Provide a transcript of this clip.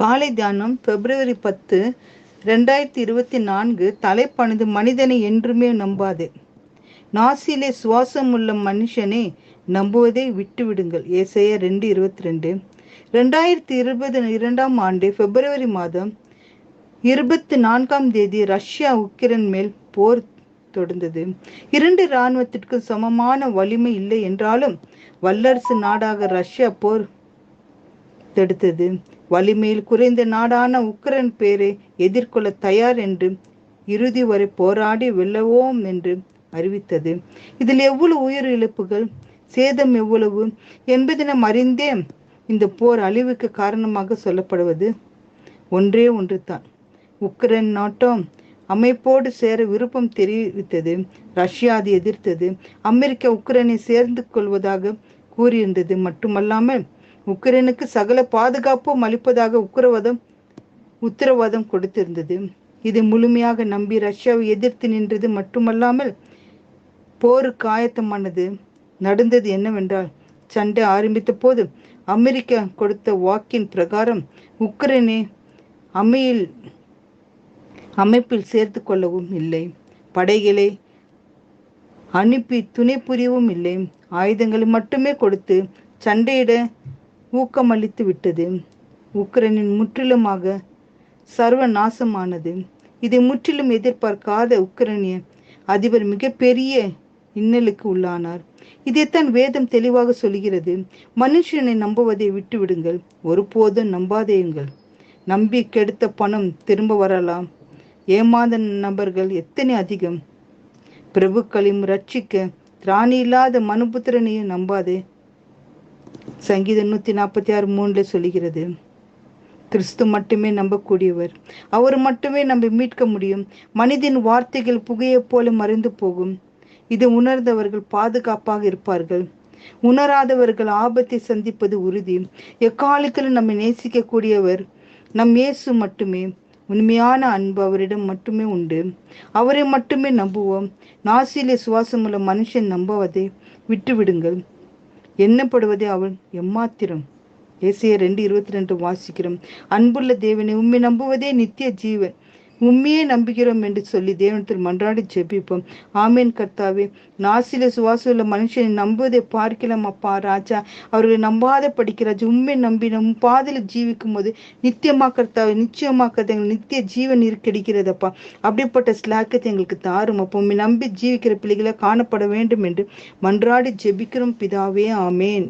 காலை தியானம் பிப்ரவரி பத்து ரெண்டாயிரத்தி இருபத்தி நான்கு. தலைப்பணிந்து மனிதனை என்றுமே நம்பாது. நாசியிலே சுவாசம் உள்ள மனுஷனை நம்புவதை விட்டுவிடுங்கள். ஏசைய ரெண்டு இருபத்தி ரெண்டு. ரெண்டாயிரத்தி இருபது இரண்டாம் ஆண்டு பிப்ரவரி மாதம் இருபத்தி நான்காம் தேதி ரஷ்யா உக்ரைன் மேல் போர் தொடர்ந்தது இரண்டு இராணுவத்திற்கு சமமான வலிமை இல்லை என்றாலும் வல்லரசு நாடாக ரஷ்யா போர் தடுத்தது. வலிமையில் குறைந்த நாடான உக்ரைன் பேரை எதிர்கொள்ள தயார் என்று இறுதி வரை போராடி வெல்லவோம் என்று அறிவித்தது. இதில் எவ்வளவு உயிர் இழப்புகள் சேதம் எவ்வளவு என்பதனை அறிந்தே இந்த போர் அழிவுக்கு காரணமாக சொல்லப்படுவது ஒன்றே ஒன்று தான். உக்ரைன் நாட்டம் அமைப்போடு சேர விருப்பம் தெரிவித்தது ரஷ்யா அதை எதிர்த்தது அமெரிக்கா உக்ரைனை சேர்ந்து கொள்வதாக கூறியிருந்தது. மட்டுமல்லாமல் உக்ரைனுக்கு சகல பாதுகாப்பும் அளிப்பதாக உக்ரவாதம் உத்தரவாதம் கொடுத்திருந்தது. இதை முழுமையாக நம்பி ரஷ்யாவை எதிர்த்து நின்றது மட்டுமல்லாமல் போருக்கு ஆயத்தமானது. நடந்தது என்னவென்றால் சண்டை ஆரம்பித்த போது அமெரிக்கா கொடுத்த வாக்கின் பிரகாரம் உக்ரைனை அமையில் அமைப்பில் சேர்த்து கொள்ளவும் இல்லை. படைகளை அனுப்பி துணை புரியவும் இல்லை. ஆயுதங்களை மட்டுமே கொடுத்து சண்டையிட ஊக்கமளித்து விட்டது. உக்ரைனின் முற்றிலுமாக சர்வ நாசமானது இதை முற்றிலும் எதிர்பார்க்காத உக்ரைனிய அதிபர் மிகப்பெரிய இன்னலுக்கு உள்ளானார். இதைத்தான் வேதம் தெளிவாக சொல்கிறது மனுஷனை நம்புவதை விட்டுவிடுங்கள். ஒருபோதும் நம்பாதேயுங்கள் நம்பி கெடுத்த பணம் திரும்ப வரலாம். ஏமாந்த நபர்கள் எத்தனை அதிகம். பிரபுக்களையும் ரட்சிக்க திராணி இல்லாத மனுபுத்திரனையும் நம்பாதே. சங்கீதம் நூத்தி நாற்பத்தி ஆறு மூணுல சொல்லுகிறது. கிறிஸ்து மட்டுமே நம்பக்கூடியவர். அவர் மட்டுமே நம்ம மீட்க முடியும். மனிதன் வார்த்தைகள் புகையைப் போல மறைந்து போகும். இது உணர்ந்தவர்கள் பாதுகாப்பாக இருப்பார்கள். உணராதவர்கள் ஆபத்தை சந்திப்பது உறுதி. எக்காலத்திலும் நம்மை நேசிக்கக்கூடியவர் நம் இயேசு மட்டுமே. உண்மையான அன்பு அவரிடம் மட்டுமே உண்டு. அவரை மட்டுமே நம்புவோம். நாசிலே சுவாசமுள்ள மனுஷன் நம்புவதை விட்டுவிடுங்கள். எண்ணப்படுவதே அவள் எம்மாத்திரம். ஏசிய ரெண்டு இருபத்தி ரெண்டு வாசிக்கிறோம். அன்புள்ள தேவனை உண்மை நம்புவதே நித்திய ஜீவன். உண்மையே நம்புகிறோம் என்று சொல்லி தேவனத்தில் மன்றாடி ஜெபிப்போம். ஆமேன் கர்த்தாவே நாசில சுவாசம் உள்ள மனுஷனை நம்புவதை பார்க்கலாம் அப்பா ராஜா. அவர்களை நம்பாத படிக்கிறாஜ் உண்மை நம்பி நம் பாதையில் ஜீவிக்கும் போது நித்தியமா கர்த்தாவை நிச்சயமாக்கிறது எங்களுக்கு நித்திய ஜீவன் கிடைக்கிறதப்பா அப்படிப்பட்ட ஸ்லாக்கத்தை எங்களுக்கு தாரும் அப்போ. உண்மை நம்பி ஜீவிக்கிற பிள்ளைகளை காணப்பட வேண்டும் என்று மன்றாடி ஜெபிக்கிறோம். பிதாவே ஆமேன்.